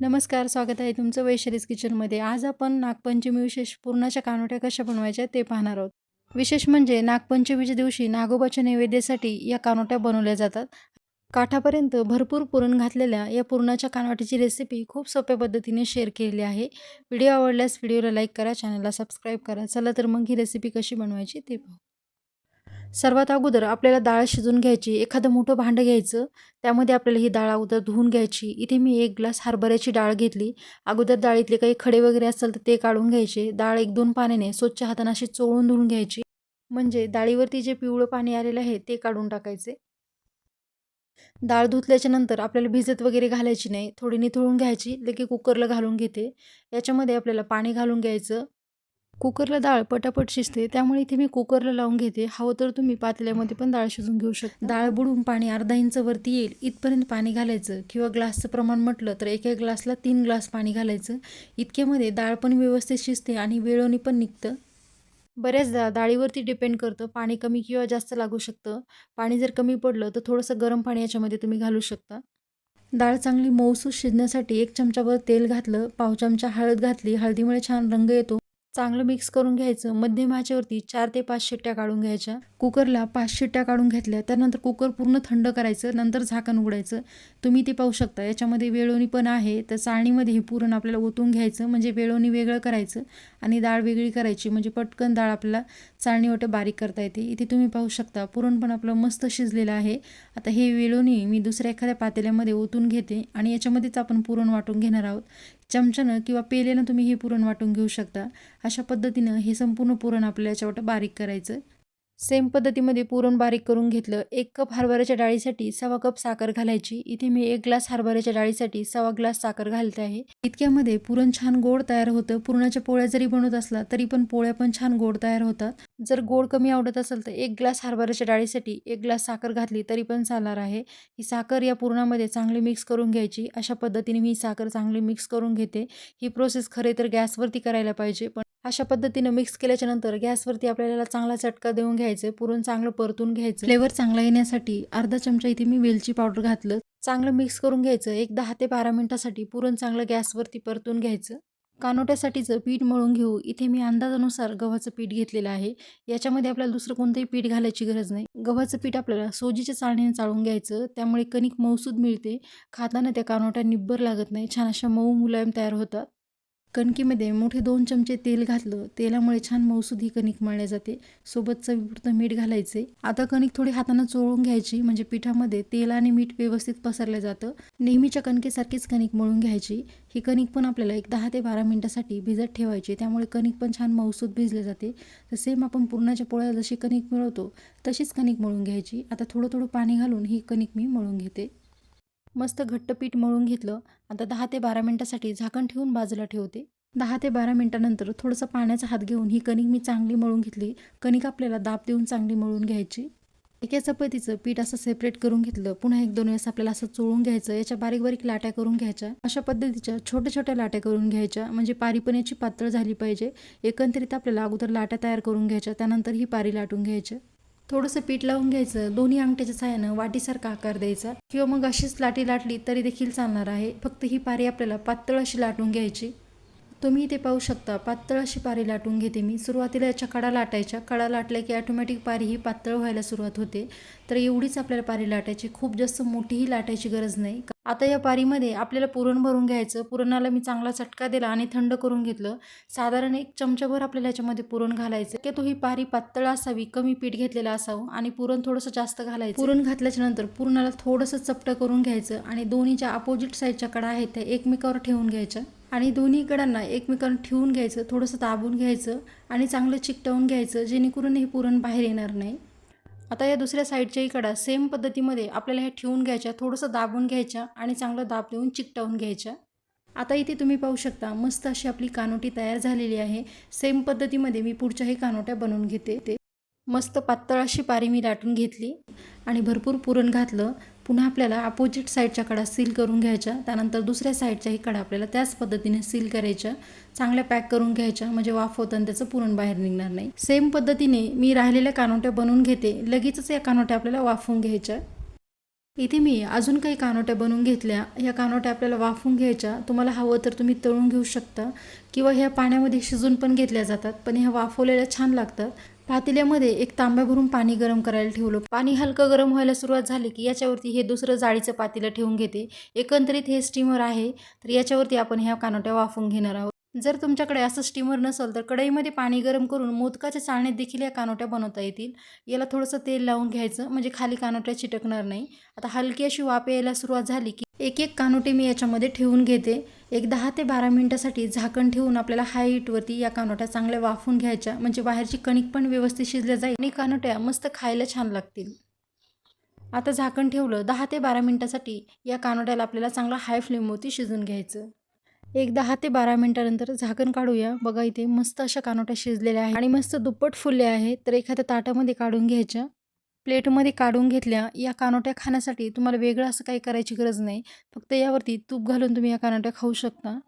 नमस्कार स्वागत आहे तुमचं वैशरीज किचनमध्ये. आज आपण नागपंचमी विशेष पुरणाच्या कानोट्या कशा बनवायच्या ते पाहणार आहोत. विशेष म्हणजे नागपंचमीच्या दिवशी नागोबाच्या नैवेद्यासाठी या कानोट्या बनवल्या जातात. काठापर्यंत भरपूर पुरण घातलेल्या या पुरणाच्या कानवाटीची रेसिपी खूप सोप्या पद्धतीने शेअर केलेली आहे. व्हिडिओ आवडल्यास व्हिडिओला लाईक करा चॅनलला सबस्क्राईब करा. चला तर मग ही रेसिपी कशी बनवायची ते पाहू. सर्वात अगोदर आपल्याला डाळ शिजून घ्यायची एखादं मोठं भांडं घ्यायचं त्यामध्ये आपल्याला ही डाळ अगोदर धुवून घ्यायची. इथे मी एक ग्लास हरभऱ्याची डाळ घेतली. अगोदर डाळीतले काही खडे वगैरे असेल तर ते काढून घ्यायचे. डाळ एक दोन पाण्याने स्वच्छ हाताने अशी चोळून धुवून घ्यायची. म्हणजे डाळीवरती जे पिवळं पाणी आलेलं आहे ते काढून टाकायचे. डाळ धुतल्याच्या नंतर आपल्याला भिजत वगैरे घालायची नाही. थोडी निथळून घ्यायची. लगे कुकरला घालून घेते. याच्यामध्ये आपल्याला पाणी घालून घ्यायचं. कुकरला डाळ पटापट शिजते त्यामुळे इथे मी कुकरला लावून घेते. हवं तर तुम्ही पातेल्यामध्ये पण डाळ शिजून घेऊ शकता. डाळ बुडून पाणी अर्धा इंच वरती येईल. इथपर्यंत पाणी घालायचं. किंवा ग्लासचं प्रमाण म्हटलं तर एका ग्लासला तीन ग्लास पाणी घालायचं. इतक्यामध्ये डाळ पण व्यवस्थित शिजते आणि वेळोनी पण निघतं. बऱ्याचदा डाळीवरती डिपेंड करतं. पाणी कमी किंवा जास्त लागू शकतं. पाणी जर कमी पडलं तर थोडंसं गरम पाणी याच्यामध्ये तुम्ही घालू शकता. डाळ चांगली मऊसूस शिजण्यासाठी एक चमचाभर तेल घातलं पाव चमचा हळद घातली. हळदीमुळे छान रंग येतो. चांगलं मिक्स करून घ्यायचं. मध्यम आचेवरती चार ते पाच शिट्ट्या काढून घ्यायच्या. कुकरला पाच शिट्ट्या काढून घेतल्या. त्यानंतर कुकर पूर्ण थंड करायचं. नंतर झाकण उघडायचं. तुम्ही ते पाहू शकता. याच्यामध्ये वेळोणी पण आहे. तर चाळणीमध्ये हे पुरण आपल्याला ओतून घ्यायचं. म्हणजे वेळोणी वेगळं करायचं आणि डाळ वेगळी करायची. म्हणजे पटकन डाळ आपल्याला चाळणीवटं बारीक करता येते. इथे तुम्ही पाहू शकता पुरण पण आपलं मस्त शिजलेलं आहे. आता हे वेळोणी मी दुसऱ्या एखाद्या पातेल्यामध्ये ओतून घेते आणि याच्यामध्येच आपण पुरण वाटून घेणार आहोत. चमच्यानं किंवा पेलेनं तुम्ही हे पुरण वाटून घेऊ शकता. अशा पद्धतीनं हे संपूर्ण पुरण आपल्याला याच्यावर बारीक करायचं सेम पद्धतीमध्ये पुरण बारीक करून घेतलं. एक कप हरभऱ्याच्या डाळीसाठी सवा कप साखर घालायची. इथे मी एक ग्लास हरभऱ्याच्या डाळीसाठी सवा ग्लास साखर घालते आहे. इतक्यामध्ये पुरण छान गोड तयार होतं. पुरणाच्या पोळ्या जरी बनवत असला तरी पण पोळ्या पण छान गोड तयार होतात. जर गोड कमी आवडत असेल तर एक ग्लास हरभऱ्याच्या डाळीसाठी एक ग्लास साखर घातली तरी पण चालणार आहे. ही साखर या पुरणामध्ये चांगली मिक्स करून घ्यायची. अशा पद्धतीने मी साखर चांगली मिक्स करून घेते. ही प्रोसेस खरे तर गॅसवरती करायला पाहिजे पण अशा पद्धतीनं मिक्स केल्याच्यानंतर गॅसवरती आपल्याला चांगला चटका देऊन घ्यायचं पुरण चांगलं परतून घ्यायचं. फ्लेवर चांगला येण्यासाठी अर्धा चमचा इथे मी वेलची पावडर घातलं. चांगलं मिक्स करून घ्यायचं एक दहा ते बारा मिनिटासाठी पुरण चांगलं गॅसवरती परतून घ्यायचं. कानोट्यासाठीचं पीठ मळून घेऊ इथे मी अंदाजानुसार गव्हाचं पीठ घेतलेलं आहे. याच्यामध्ये आपल्याला दुसरं कोणतंही पीठ घालायची गरज नाही. गव्हाचं पीठ आपल्याला सोजीच्या चाळणीने चाळून घ्यायचं त्यामुळे कणिक मऊसूद मिळते. खाताना त्या कानोट्या निब्बर लागत नाही. छान अशा मऊ मुलायम तयार होतात. कणकीमध्ये मोठे दोन चमचे तेल घातलं. तेलामुळे छान मौसूद ही कणिक मळल्या जाते. सोबत चवीपुरतं मीठ घालायचे. आता कणिक थोडी हातानं चोळून घ्यायची म्हणजे पिठामध्ये तेल आणि मीठ व्यवस्थित पसरलं जातं. नेहमीच्या कणकेसारखीच कणिक मळून घ्यायची. ही कणिक पण आपल्याला एक दहा ते बारा मिनटासाठी भिजत ठेवायची. त्यामुळे कणिक पण छान मौसूद भिजले जाते. तर सेम आपण पुरणाच्या पोळ्या जशी कणिक मिळवतो तशीच कणिक मळून घ्यायची. आता थोडं थोडं पाणी घालून ही कणिक मी मळून घेते. मस्त घट्ट पीठ मळून घेतलं. आता दहा ते बारा मिनटासाठी झाकण ठेवून बाजूला ठेवते. दहा ते बारा मिनटानंतर थोडंसं पाण्याचा हात घेऊन ही कणिक मी चांगली मळून घेतली. कणिक आपल्याला दाब देऊन चांगली मळून घ्यायची. एका चपातीचं पीठ असं सेपरेट करून घेतलं. पुन्हा एक दोन वेळेस आपल्याला असं चोळून घ्यायचं. याच्या बारीक बारीक लाट्या करून घ्यायच्या. अशा पद्धतीच्या छोट्या छोट्या लाट्या करून घ्यायच्या. म्हणजे पारी पण याची पातळ झाली पाहिजे. एकंदरीत आपल्याला अगोदर लाट्या तयार करून घ्यायच्या. त्यानंतर ही पारी लाटून घ्यायच्या थोडंसं पीठ लावून घ्यायचं दोन्ही अंगठ्याच्या सहाय्यानं वाटीसारखा आकार द्यायचा. किंवा मग अशीच लाटी लाटली तरी देखील चालणार आहे. फक्त ही पारी आपल्याला पातळ अशी लाटून घ्यायची. तुम्ही इथे पाहू शकता. पातळ अशी पारी लाटून घेते मी. सुरुवातीला याच्या कडा लाटायच्या. कडा लाटल्या की ऑटोमॅटिक पारी ही पातळ व्हायला सुरुवात होते. तर एवढीच आपल्याला पारी लाटायची. खूप जास्त मोठीही लाटायची गरज नाही. आता या पारीमध्ये आपल्याला पुरण भरून घ्यायचं. पुरणाला मी चांगला चटका दिला आणि थंड करून घेतलं. साधारण एक चमचाभर आपल्याला याच्यामध्ये पुरण घालायचं. की तो ही पारी पातळ असावी कमी पीठ घेतलेलं असावं आणि पुरण थोडंसं जास्त घालायचं. पुरण घातल्याच्या नंतर पुरणाला थोडंसं चपटं करून घ्यायचं आणि दोन्हीच्या अपोजिट साईडच्या कडा आहेत त्या एकमेकावर ठेवून घ्यायच्या. आणि दोन्ही कडांना एकमेकांना ठेवून घ्यायचं थोडंसं दाबून घ्यायचं आणि चांगलं चिकटवून घ्यायचं जेणेकरून हे पुरण बाहेर येणार नाही. आता या दुसऱ्या साईडच्याही कडा सेम पद्धतीमध्ये आपल्याला ह्या ठेवून घ्यायच्या थोडंसं दाबून घ्यायच्या आणि चांगलं दाब देऊन चिकटवून घ्यायच्या. आता इथे तुम्ही पाहू शकता मस्त अशी आपली कानोटी तयार झालेली आहे. सेम पद्धतीमध्ये मी पुढच्याही कानोट्या बनवून घेते. ते मस्त पातळ अशी पारी मी लाटून घेतली आणि भरपूर पुरण घातलं. पुन्हा आपल्याला अपोजिट साईडच्या कडा सील करून घ्यायच्या. त्यानंतर दुसऱ्या साईडच्याही कडा आपल्याला त्याच पद्धतीने सील करायच्या. चांगल्या पॅक करून घ्यायच्या. म्हणजे वाफ होतं त्याचं पुरण बाहेर निघणार नाही. सेम पद्धतीने मी राहिलेल्या कानोट्या बनवून घेते. लगेचच या कानोट्या आपल्याला वाफवून घ्यायच्या. इथे मी अजून काही कानोट्या बनवून घेतल्या. ह्या कानोट्या आपल्याला वाफवून घ्यायच्या. तुम्हाला हवं तर तुम्ही तळून घेऊ शकता. किंवा ह्या पाण्यामध्ये शिजून पण घेतल्या जातात. पण ह्या वाफवलेल्या छान लागतात. पातेल्यामध्ये एक तांब्या भरून पाणी गरम करायला ठेवलं. पाणी हलकं गरम व्हायला सुरुवात झाली की याच्यावरती हे दुसरं जाळीचं पातेलं ठेवून घेते. एकंदरीत हे स्टीमर आहे तर याच्यावरती आपण ह्या कानोट्या वाफवून घेणार आहोत. जर तुमच्याकडे असं स्टीमर नसेल तर कढईमध्ये पाणी गरम करून मोदकाच्या चाळणीत देखील या कानोट्या बनवता येतील. याला थोडंसं तेल लावून घ्यायचं म्हणजे खाली कानोट्या चिटकणार नाही. आता हलकी अशी वाफ यायला सुरुवात झाली की एक एक कानोटे मी याच्यामध्ये ठेवून घेते. एक दहा ते बारा मिनटासाठी झाकण ठेवून आपल्याला हाय हीटवरती या कानोट्या चांगल्या वाफवून घ्यायच्या. म्हणजे बाहेरची कणिक पण व्यवस्थित शिजल्या जाईल आणि कानोट्या मस्त खायला छान लागतील. आता झाकण ठेवलं दहा ते बारा मिनटासाठी या कानोट्याला आपल्याला चांगला हाय फ्लेमवरती शिजून घ्यायचं. एक दहा ते बारा मिनटानंतर झाकण काढूया. बघा इथे मस्त अशा कानोट्या शिजलेल्या आहेत आणि मस्त दुप्पट फुलल्या आहेत. तर एखाद्या ताटामध्ये काढून घ्यायच्या. प्लेटमध्ये काढून घेतल्या या कानोट्या खाण्यासाठी तुम्हाला वेगळं असं काही करायची गरज नाही. फक्त यावरती तूप घालून तुम्ही या कानोट्या खाऊ शकता.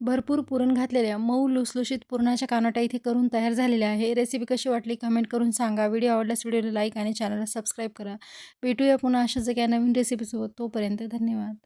भरपूर पुरण घातलेल्या मऊ लुसलुशीत पुरणाच्या कानोट्या इथे करून तयार झालेल्या आहे. रेसिपी कशी वाटली कमेंट करून सांगा. व्हिडिओ आवडल्यास व्हिडिओला लाईक आणि चॅनलला सबस्क्राईब करा. भेटूया पुन्हा अशाच एका नवीन रेसिपीसोबत. तोपर्यंत धन्यवाद.